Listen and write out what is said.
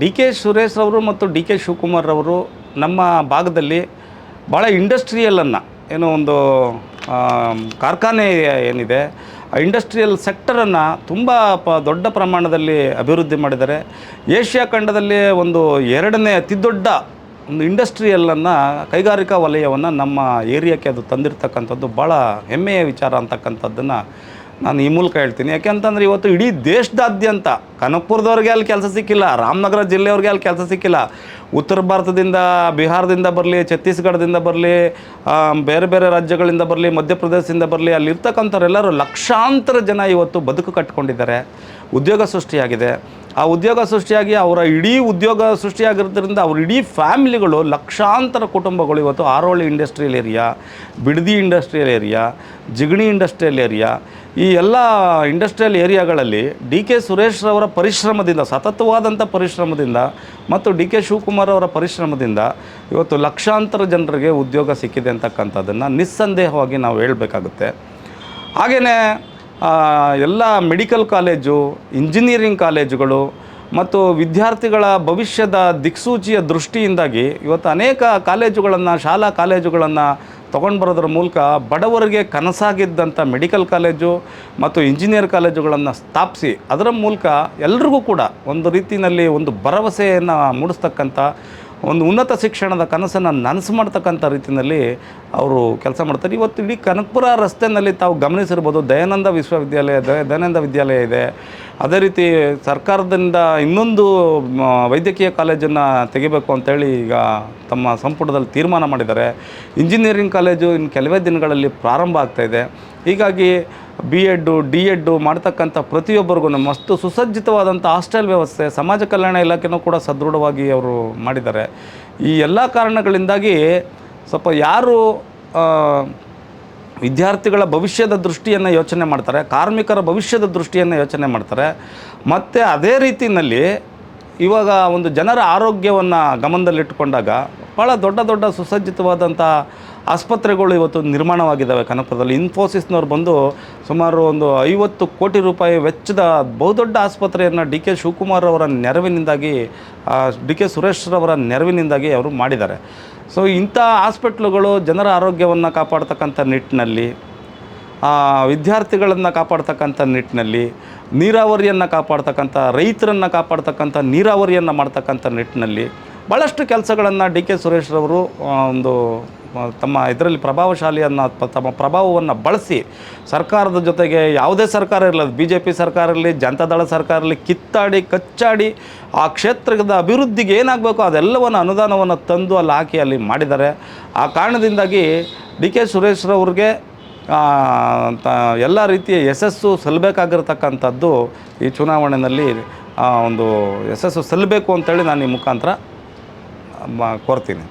D K Suresh ಅವರು ಮತ್ತು D K Shivakumar ಅವರು ನಮ್ಮ ಭಾಗದಲ್ಲಿ ಭಾಳ ಇಂಡಸ್ಟ್ರಿಯಲನ್ನು ಏನೋ ಒಂದು ಕಾರ್ಖಾನೆ ಏನಿದೆ, ಆ ಇಂಡಸ್ಟ್ರಿಯಲ್ ಸೆಕ್ಟರನ್ನು ತುಂಬ ಪ, ದೊಡ್ಡ ಪ್ರಮಾಣದಲ್ಲಿ ಅಭಿವೃದ್ಧಿ ಮಾಡಿದ್ದಾರೆ. ಏಷ್ಯಾ ಖಂಡದಲ್ಲಿ ಒಂದು ಎರಡನೇ ಅತಿ ದೊಡ್ಡ ಒಂದು ಇಂಡಸ್ಟ್ರಿಯಲನ್ನು ಕೈಗಾರಿಕಾ ವಲಯವನ್ನು ನಮ್ಮ ಏರಿಯಾಕ್ಕೆ ಅದು ತಂದಿರತಕ್ಕಂಥದ್ದು ಭಾಳ ಹೆಮ್ಮೆಯ ವಿಚಾರ ಅಂತಕ್ಕಂಥದ್ದನ್ನು ನಾನು ಈ ಮೂಲಕ ಹೇಳ್ತೀನಿ. ಯಾಕೆಂತಂದರೆ ಇವತ್ತು ಇಡೀ ದೇಶದಾದ್ಯಂತ ಕನಕಪುರದವ್ರಿಗೆ ಅಲ್ಲಿ ಕೆಲಸ ಸಿಕ್ಕಿಲ್ಲ, ರಾಮನಗರ ಜಿಲ್ಲೆಯವ್ರಿಗೆ ಅಲ್ಲಿ ಕೆಲಸ ಸಿಕ್ಕಿಲ್ಲ. ಉತ್ತರ ಭಾರತದಿಂದ, ಬಿಹಾರದಿಂದ ಬರಲಿ, ಛತ್ತೀಸ್ಗಢದಿಂದ ಬರಲಿ ಬೇರೆ ಬೇರೆ ರಾಜ್ಯಗಳಿಂದ ಬರಲಿ, ಮಧ್ಯಪ್ರದೇಶದಿಂದ ಬರಲಿ, ಅಲ್ಲಿರ್ತಕ್ಕಂಥವ್ರೆಲ್ಲರೂ ಲಕ್ಷಾಂತರ ಜನ ಇವತ್ತು ಬದುಕು ಕಟ್ಕೊಂಡಿದ್ದಾರೆ. ಉದ್ಯೋಗ ಸೃಷ್ಟಿಯಾಗಿದೆ. ಆ ಉದ್ಯೋಗ ಸೃಷ್ಟಿಯಾಗಿ ಅವರ ಇಡೀ ಉದ್ಯೋಗ ಸೃಷ್ಟಿಯಾಗಿರೋದ್ರಿಂದ ಅವ್ರ ಇಡೀ ಫ್ಯಾಮಿಲಿಗಳು ಲಕ್ಷಾಂತರ ಕುಟುಂಬಗಳು ಇವತ್ತು ಆರೋಳಿ industrial area, Bidadi industrial area, Jigani industrial area, ಈ ಎಲ್ಲ ಇಂಡಸ್ಟ್ರಿಯಲ್ ಏರಿಯಾಗಳಲ್ಲಿ ಡಿ ಕೆ ಸುರೇಶ್ ಅವರ ಪರಿಶ್ರಮದಿಂದ, ಸತತವಾದಂಥ ಪರಿಶ್ರಮದಿಂದ ಮತ್ತು ಡಿ ಕೆ ಶಿವಕುಮಾರ್ ಅವರ ಪರಿಶ್ರಮದಿಂದ ಇವತ್ತು ಲಕ್ಷಾಂತರ ಜನರಿಗೆ ಉದ್ಯೋಗ ಸಿಕ್ಕಿದೆ ಅಂತಕ್ಕಂಥದ್ದನ್ನು ನಿಸ್ಸಂದೇಹವಾಗಿ ನಾವು ಹೇಳಬೇಕಾಗುತ್ತೆ. ಹಾಗೆಯೇ ಎಲ್ಲ ಮೆಡಿಕಲ್ ಕಾಲೇಜು, ಇಂಜಿನಿಯರಿಂಗ್ ಕಾಲೇಜುಗಳು ಮತ್ತು ವಿದ್ಯಾರ್ಥಿಗಳ ಭವಿಷ್ಯದ ದಿಕ್ಸೂಚಿಯ ದೃಷ್ಟಿಯಿಂದಾಗಿ ಇವತ್ತು ಅನೇಕ ಕಾಲೇಜುಗಳನ್ನು, ಶಾಲಾ ಕಾಲೇಜುಗಳನ್ನು ತೊಗೊಂಡು ಬರೋದ್ರ ಮೂಲಕ ಬಡವರಿಗೆ ಕನಸಾಗಿದ್ದಂಥ ಮೆಡಿಕಲ್ ಕಾಲೇಜು ಮತ್ತು ಇಂಜಿನಿಯರ್ ಕಾಲೇಜುಗಳನ್ನು ಸ್ಥಾಪಿಸಿ ಅದರ ಮೂಲಕ ಎಲ್ರಿಗೂ ಕೂಡ ಒಂದು ರೀತಿಯಲ್ಲಿ ಒಂದು ಭರವಸೆಯನ್ನು ಮೂಡಿಸ್ತಕ್ಕಂಥ ಒಂದು ಉನ್ನತ ಶಿಕ್ಷಣದ ಕನಸನ್ನು ನನಸು ಮಾಡ್ತಕ್ಕಂಥ ರೀತಿಯಲ್ಲಿ ಅವರು ಕೆಲಸ ಮಾಡ್ತಾರೆ. ಇವತ್ತು ಇಡೀ ಕನಕಪುರ ರಸ್ತೆಯಲ್ಲಿ ತಾವು ಗಮನಿಸಿರ್ಬೋದು, ದಯಾನಂದ ವಿಶ್ವವಿದ್ಯಾಲಯ ದಯ ದಯಾನಂದ ವಿದ್ಯಾಲಯ ಇದೆ. ಅದೇ ರೀತಿ ಸರ್ಕಾರದಿಂದ ಇನ್ನೊಂದು ವೈದ್ಯಕೀಯ ಕಾಲೇಜನ್ನು ತೆಗಿಬೇಕು ಅಂತೇಳಿ ಈಗ ತಮ್ಮ ಸಂಪುಟದಲ್ಲಿ ತೀರ್ಮಾನ ಮಾಡಿದ್ದಾರೆ. ಇಂಜಿನಿಯರಿಂಗ್ ಕಾಲೇಜು ಇನ್ನು ಕೆಲವೇ ದಿನಗಳಲ್ಲಿ ಪ್ರಾರಂಭ ಆಗ್ತಾಯಿದೆ ಹೀಗಾಗಿ ಬಿ ಎಡ್ಡು ಡಿ ಎಡ್ಡು ಮಾಡ್ತಕ್ಕಂಥ ಪ್ರತಿಯೊಬ್ಬರಿಗೂ ಮಸ್ತು ಸುಸಜ್ಜಿತವಾದಂಥ ಹಾಸ್ಟೆಲ್ ವ್ಯವಸ್ಥೆ, ಸಮಾಜ ಕಲ್ಯಾಣ ಇಲಾಖೆನೂ ಕೂಡ ಸದೃಢವಾಗಿ ಅವರು ಮಾಡಿದ್ದಾರೆ. ಈ ಎಲ್ಲ ಕಾರಣಗಳಿಂದಾಗಿ ಸ್ವಲ್ಪ ಯಾರು ವಿದ್ಯಾರ್ಥಿಗಳ ಭವಿಷ್ಯದ ದೃಷ್ಟಿಯನ್ನು ಯೋಚನೆ ಮಾಡ್ತಾರೆ, ಕಾರ್ಮಿಕರ ಭವಿಷ್ಯದ ದೃಷ್ಟಿಯನ್ನು ಯೋಚನೆ ಮಾಡ್ತಾರೆ, ಮತ್ತು ಅದೇ ರೀತಿಯಲ್ಲಿ ಇವಾಗ ಒಂದು ಜನರ ಆರೋಗ್ಯವನ್ನು ಗಮನದಲ್ಲಿಟ್ಟುಕೊಂಡಾಗ ಭಾಳ ದೊಡ್ಡ ದೊಡ್ಡ ಸುಸಜ್ಜಿತವಾದಂಥ ಆಸ್ಪತ್ರೆಗಳು ಇವತ್ತು ನಿರ್ಮಾಣವಾಗಿದ್ದಾವೆ ಕನಕಪುರದಲ್ಲಿ. ಇನ್ಫೋಸಿಸ್ನವ್ರು ಬಂದು ಸುಮಾರು ಒಂದು ಐವತ್ತು ಕೋಟಿ ರೂಪಾಯಿ ವೆಚ್ಚದ ಬಹುದೊಡ್ಡ ಆಸ್ಪತ್ರೆಯನ್ನು ಡಿ ಕೆ ಶಿವಕುಮಾರ್ ಅವರ ನೆರವಿನಿಂದಾಗಿ ಡಿ ಕೆ ಸುರೇಶ್ರವರ ನೆರವಿನಿಂದಾಗಿ ಅವರು ಮಾಡಿದ್ದಾರೆ. ಸೊ ಇಂಥ ಹಾಸ್ಪಿಟ್ಲುಗಳು ಜನರ ಆರೋಗ್ಯವನ್ನು ಕಾಪಾಡ್ತಕ್ಕಂಥ ನಿಟ್ಟಿನಲ್ಲಿ ವಿದ್ಯಾರ್ಥಿಗಳನ್ನು ಕಾಪಾಡ್ತಕ್ಕಂಥ ನಿಟ್ಟಿನಲ್ಲಿ, ನೀರಾವರಿಯನ್ನು ಕಾಪಾಡ್ತಕ್ಕಂಥ, ರೈತರನ್ನು ಕಾಪಾಡ್ತಕ್ಕಂಥ ನೀರಾವರಿಯನ್ನು ಮಾಡ್ತಕ್ಕಂಥ ನಿಟ್ಟಿನಲ್ಲಿ ಭಾಳಷ್ಟು ಕೆಲಸಗಳನ್ನು ಡಿ ಕೆ ಸುರೇಶ್ರವರು ಒಂದು ತಮ್ಮ ಇದರಲ್ಲಿ ಪ್ರಭಾವಶಾಲಿಯನ್ನು ತಮ್ಮ ಪ್ರಭಾವವನ್ನು ಬಳಸಿ ಸರ್ಕಾರದ ಜೊತೆಗೆ ಯಾವುದೇ ಸರ್ಕಾರ ಇರಲಿ ಬಿ ಜೆ ಪಿ ಸರ್ಕಾರ ಇರಲಿ, ಜನತಾದಳ ಸರ್ಕಾರ ಇರಲಿ, ಕಿತ್ತಾಡಿ, ಕಚ್ಚಾಡಿ ಆ ಕ್ಷೇತ್ರದ ಅಭಿವೃದ್ಧಿಗೆ ಏನಾಗಬೇಕು ಅದೆಲ್ಲವನ್ನು ಅನುದಾನವನ್ನು ತಂದು ಅಲ್ಲಿ ಹಾಕಿ ಅಲ್ಲಿ ಮಾಡಿದ್ದಾರೆ. ಆ ಕಾರಣದಿಂದಾಗಿ ಡಿ ಕೆ ಸುರೇಶ್ರವ್ರಿಗೆ ತ, ಎಲ್ಲ ರೀತಿಯ ಯಶಸ್ಸು ಸಲ್ಲಬೇಕಾಗಿರ್ತಕ್ಕಂಥದ್ದು ಈ ಚುನಾವಣೆಯಲ್ಲಿ ಒಂದು ಯಶಸ್ಸು ಸಲ್ಲಬೇಕು ಅಂತೇಳಿ ನಾನು ಈ ಮುಖಾಂತರ ಮ- ಕೋರ್ತೀನಿ